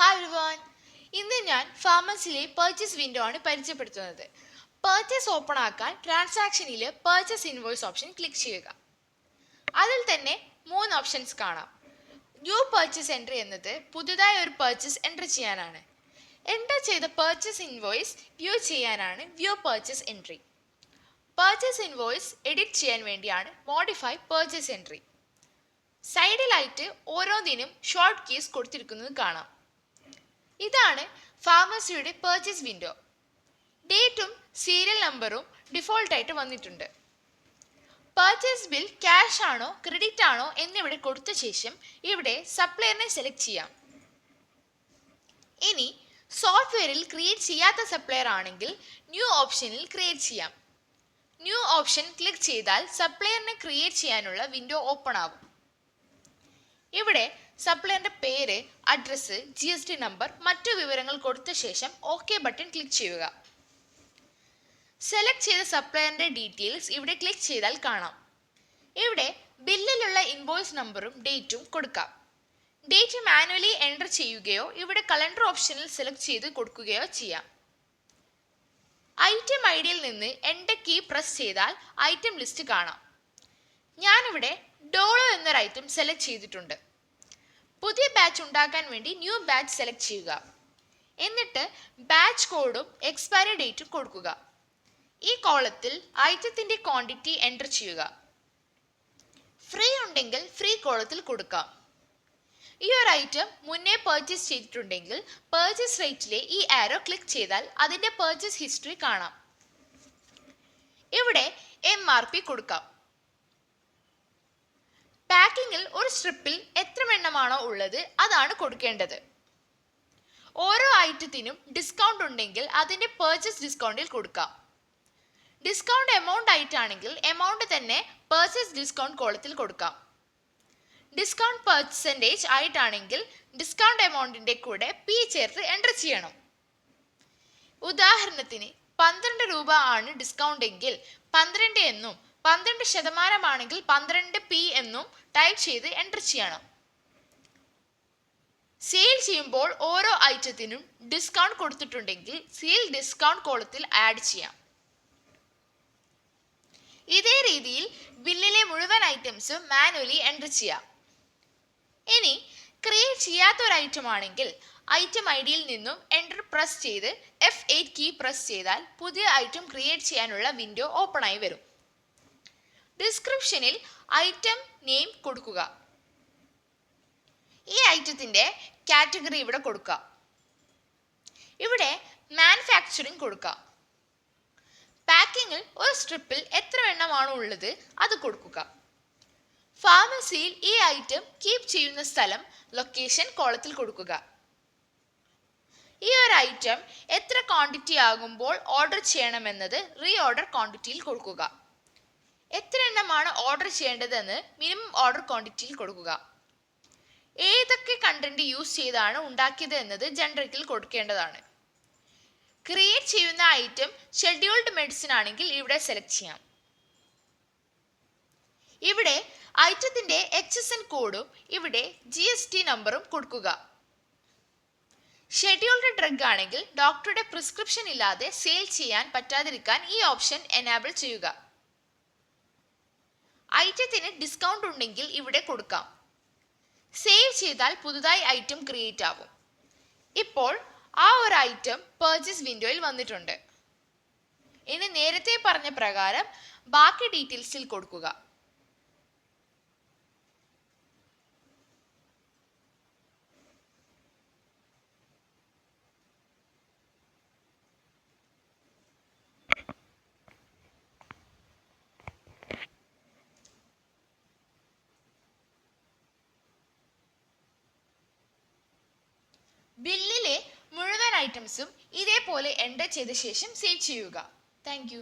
Hi everyone ഇന്ന് ഞാൻ ഫാർമസിയിലെ purchase window ആണ് പരിചയപ്പെടുത്തുന്നത്. പർച്ചേസ് ഓപ്പൺ ആക്കാൻ ട്രാൻസാക്ഷനിൽ പർച്ചേസ് ഇൻവോയ്സ് ഓപ്ഷൻ ക്ലിക്ക് ചെയ്യുക. അതിൽ തന്നെ മൂന്ന് ഓപ്ഷൻസ് കാണാം. ന്യൂ പർച്ചേസ് എൻട്രി എന്നത് പുതുതായി ഒരു പർച്ചേസ് എൻട്രി ചെയ്യാനാണ്. എന്റർ ചെയ്ത പർച്ചേസ് ഇൻവോയ്സ് വ്യൂ ചെയ്യാനാണ് view purchase entry purchase invoice edit ചെയ്യാൻ വേണ്ടിയാണ് മോഡിഫൈ പർച്ചേസ് എൻട്രി സൈഡിലായിട്ട് ഓരോന്നിനും ഷോർട്ട് കീസ് കൊടുത്തിരിക്കുന്നത് കാണാം. ഇതാണ് ഫാർമസിയുടെ പർച്ചേസ് വിൻഡോ ഡേറ്റും സീരിയൽ നമ്പറും ഡിഫോൾട്ടായിട്ട് വന്നിട്ടുണ്ട്. പർച്ചേസ് ബിൽ ക്യാഷ് ആണോ ക്രെഡിറ്റ് ആണോ എന്നിവിടെ കൊടുത്ത ശേഷം ഇവിടെ സപ്ലയറിനെ സെലക്ട് ചെയ്യാം. ഇനി സോഫ്റ്റ്വെയറിൽ ക്രിയേറ്റ് ചെയ്യാത്ത സപ്ലയർ ആണെങ്കിൽ ന്യൂ ഓപ്ഷനിൽ ക്രിയേറ്റ് ചെയ്യാം. ന്യൂ ഓപ്ഷൻ ക്ലിക്ക് ചെയ്താൽ സപ്ലയറിനെ ക്രിയേറ്റ് ചെയ്യാനുള്ള വിൻഡോ ഓപ്പൺ ആകും ഇവിടെ സപ്ലയറിന്റെ പേര് address G S T number മറ്റു വിവരങ്ങൾ കൊടുത്ത ശേഷം ഓക്കെ ബട്ടൺ ക്ലിക്ക് ചെയ്യുക. സെലക്ട് ചെയ്ത സപ്ലയറിന്റെ ഡീറ്റെയിൽസ് ഇവിടെ ക്ലിക്ക് ചെയ്താൽ കാണാം. ഇവിടെ ബില്ലിലുള്ള ഇൻവോയ്സ് നമ്പറും ഡേറ്റും കൊടുക്കാം. ഡേറ്റ് മാനുവലി എന്റർ ചെയ്യുകയോ ഇവിടെ കലണ്ടർ ഓപ്ഷനിൽ സെലക്ട് ചെയ്ത് കൊടുക്കുകയോ ചെയ്യാം. ഐറ്റം ഐ ഡിയിൽ നിന്ന് എന്റെ കീ പ്രസ് ചെയ്താൽ ഐറ്റം ലിസ്റ്റ് കാണാം. ഞാനിവിടെ ഡോളോ എന്നൊരു ഐറ്റം സെലക്ട് ചെയ്തിട്ടുണ്ട്. പുതിയ ബാച്ച് ഉണ്ടാക്കാൻ വേണ്ടി ന്യൂ ബാച്ച് സെലക്ട് ചെയ്യുക. എന്നിട്ട് ബാച്ച് കോഡും എക്സ്പയറി ഡേറ്റും കൊടുക്കുക. ഈ കോളത്തിൽ ഐറ്റത്തിന്റെ ക്വാണ്ടിറ്റി എന്റർ ചെയ്യുക. ഫ്രീ ഉണ്ടെങ്കിൽ ഫ്രീ കോളത്തിൽ കൊടുക്കാം. ഈ ഒരു ഐറ്റം മുന്നേ പർച്ചേസ് ചെയ്തിട്ടുണ്ടെങ്കിൽ പർച്ചേസ് റേറ്റിലെ ഈ ആരോ ക്ലിക്ക് ചെയ്താൽ അതിന്റെ പർച്ചേസ് ഹിസ്റ്ററി കാണാം. ഇവിടെ എം ആർ പി കൊടുക്കാം. പാക്കിങ്ങിൽ ഒരു സ്ട്രിപ്പിൽ എത്ര എണ്ണമാണോ ഉള്ളത് അതാണ് കൊടുക്കേണ്ടത്. ഓരോ ഐറ്റത്തിനും ഡിസ്കൗണ്ട് ഉണ്ടെങ്കിൽ അതിന്റെ പർച്ചേസ് ഡിസ്കൗണ്ടിൽ കൊടുക്കാം. ഡിസ്കൗണ്ട് എമൗണ്ട് ആയിട്ടാണെങ്കിൽ എമൗണ്ട് തന്നെ പർച്ചേസ് ഡിസ്കൗണ്ട് കോളത്തിൽ കൊടുക്കാം. ഡിസ്കൗണ്ട് പെർസെന്റേജ് ആയിട്ടാണെങ്കിൽ ഡിസ്കൗണ്ട് എമൗണ്ടിന്റെ കൂടെ പി ചേർത്ത് എന്റർ ചെയ്യണം. ഉദാഹരണത്തിന് പന്ത്രണ്ട് രൂപ ആണ് ഡിസ്കൗണ്ട് എങ്കിൽ പന്ത്രണ്ട് എന്നും പന്ത്രണ്ട് ശതമാനമാണെങ്കിൽ പന്ത്രണ്ട് പി എന്നും ടൈപ്പ് ചെയ്ത് എന്റർ ചെയ്യണം. സെയിൽ ചെയ്യുമ്പോൾ ഓരോ ഐറ്റത്തിനും ഡിസ്കൗണ്ട് കൊടുത്തിട്ടുണ്ടെങ്കിൽ സെയിൽ ഡിസ്കൗണ്ട് കോളത്തിൽ ആഡ് ചെയ്യാം. ഇതേ രീതിയിൽ ബില്ലിലെ മുഴുവൻ ഐറ്റംസും മാനുവലി എന്റർ ചെയ്യാം. ഇനി ക്രിയേറ്റ് ചെയ്യാത്ത ഒരു ഐറ്റം ആണെങ്കിൽ ഐറ്റം ഐ ഡിയിൽ നിന്നും എന്റർ പ്രസ് ചെയ്ത് എഫ് എയ്റ്റ് കീ പ്രസ് ചെയ്താൽ പുതിയ ഐറ്റം ക്രിയേറ്റ് ചെയ്യാനുള്ള വിൻഡോ ഓപ്പൺ ആയി വരും. ഡിസ്ക്രിപ്ഷനിൽ ഐറ്റം നെയിം കൊടുക്കുക. ഈ ഐറ്റത്തിന്റെ കാറ്റഗറി ഇവിടെ കൊടുക്കുക. ഇവിടെ മാനുഫാക്ചറിങ് കൊടുക്കുക. പാക്കിങ്ങിൽ ഒരു സ്ട്രിപ്പിൽ എത്ര എണ്ണമാണോ ഉള്ളത് അത് കൊടുക്കുക. ഫാർമസിയിൽ ഈ ഐറ്റം കീപ്പ് ചെയ്യുന്ന സ്ഥലം ലൊക്കേഷൻ കോളത്തിൽ കൊടുക്കുക. ഈ ഒരു ഐറ്റം എത്ര ക്വാണ്ടിറ്റി ആകുമ്പോൾ ഓർഡർ ചെയ്യണമെന്നത് റീ ഓർഡർ ക്വാണ്ടിറ്റിയിൽ കൊടുക്കുക. എത്ര എണ്ണമാണ് ഓർഡർ ചെയ്യേണ്ടതെന്ന് മിനിമം ഓർഡർ ക്വാണ്ടിറ്റിയിൽ കൊടുക്കുക. ഏതൊക്കെ കണ്ടന്റ് യൂസ് ചെയ്താണ് ഉണ്ടാക്കിയത് എന്നത് ജനറേറ്റിൽ കൊടുക്കേണ്ടതാണ്. ക്രിയേറ്റ് ചെയ്യുന്ന ഐറ്റം ഷെഡ്യൂൾഡ് മെഡിസിൻ ആണെങ്കിൽ ഇവിടെ സെലക്ട് ചെയ്യാം. ഇവിടെ ഐറ്റത്തിന്റെ എച്ച് എസ് എൻ കോഡും ഇവിടെ ജി എസ് ടി നമ്പറും കൊടുക്കുക. ഷെഡ്യൂൾഡ് ഡ്രഗ് ആണെങ്കിൽ ഡോക്ടറുടെ പ്രിസ്ക്രിപ്ഷൻ ഇല്ലാതെ സെയിൽ ചെയ്യാൻ പറ്റാതിരിക്കാൻ ഈ ഓപ്ഷൻ എനാബിൾ ചെയ്യുക. ഐറ്റത്തിന് ഡിസ്കൗണ്ട് ഉണ്ടെങ്കിൽ ഇവിടെ കൊടുക്കാം. സേവ് ചെയ്താൽ പുതുതായി ഐറ്റം ക്രിയേറ്റ് ആവും. ഇപ്പോൾ ആ ഒരു ഐറ്റം പർച്ചേസ് വിൻഡോയിൽ വന്നിട്ടുണ്ട്. ഇനി നേരത്തെ പറഞ്ഞ പ്രകാരം ബാക്കി ഡീറ്റെയിൽസിൽ കൊടുക്കുക ബില്ലിലെ മുഴുവൻ ഐറ്റംസും ഇതേപോലെ എന്റർ ചെയ്ത ശേഷം സേവ് ചെയ്യുക. താങ്ക്